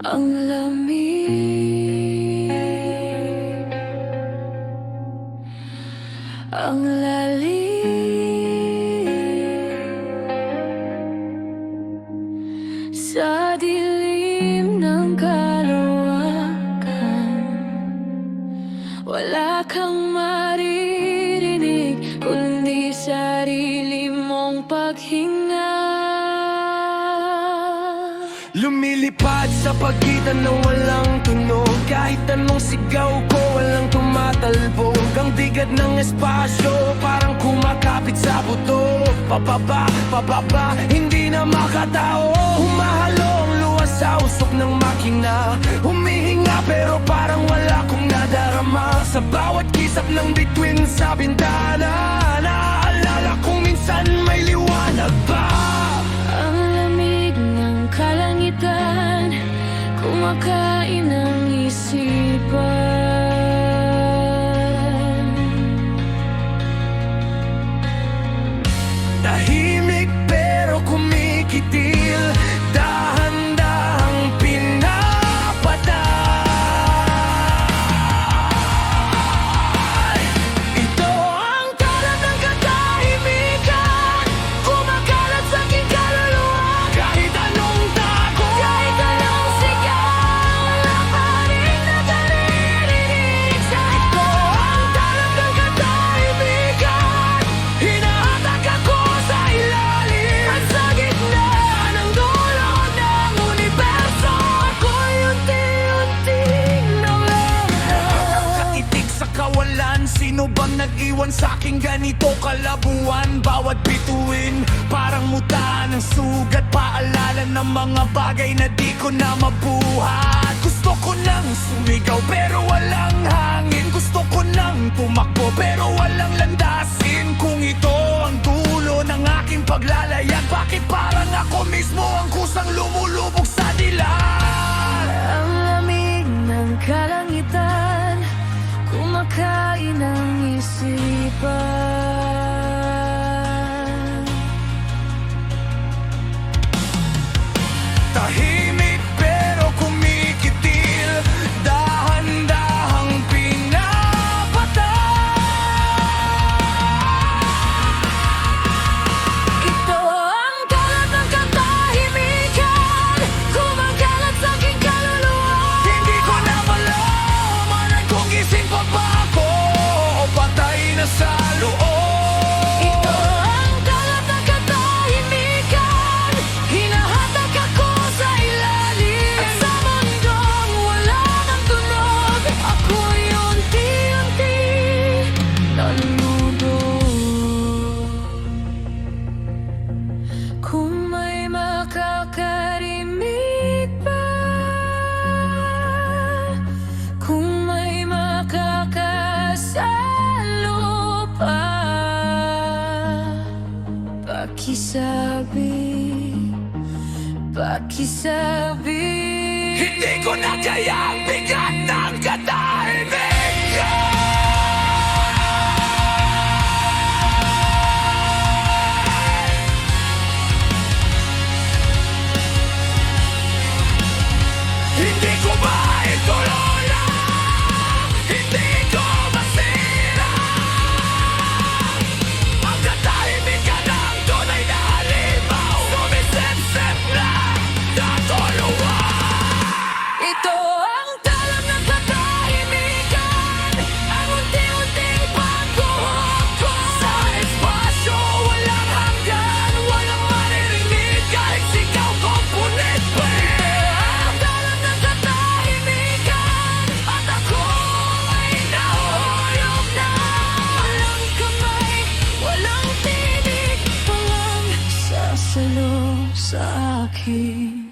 ang lamig. Ang lalim. Sa dilim ng kalawakan Wala kang maririnig Kundi sarili mong paghinga Lumilipad sa pagitan ng walang tunog. Kahit anong sigaw ko walang tumatalbog Ang digad ng espasyo parang kumakapit sa buto. Pababa, pababa, hindi na makatao. Humahalo ang luwas sa usok ng makina. Humihinga pero parang wala kong nadarama. Sa bawat kisap ng bituin sa bintana Naaalala kong minsan may liwanag pa Kumakain ng isipan. Tahimik nag-iwan sa aking ganito kalabuan. Bawat bituin Parang muta ng sugat. Paalala ng mga bagay na di ko na mabuhat. Gusto ko nang sumigaw pero walang hangin. Gusto ko nang tumakbo pero walang landasin. Kung ito ang dulo ng aking paglalayag Bakit parang ako mismo ang kusang lumulubog Pakisabi Pakisabi. Hindi ko na kaya ang sa akin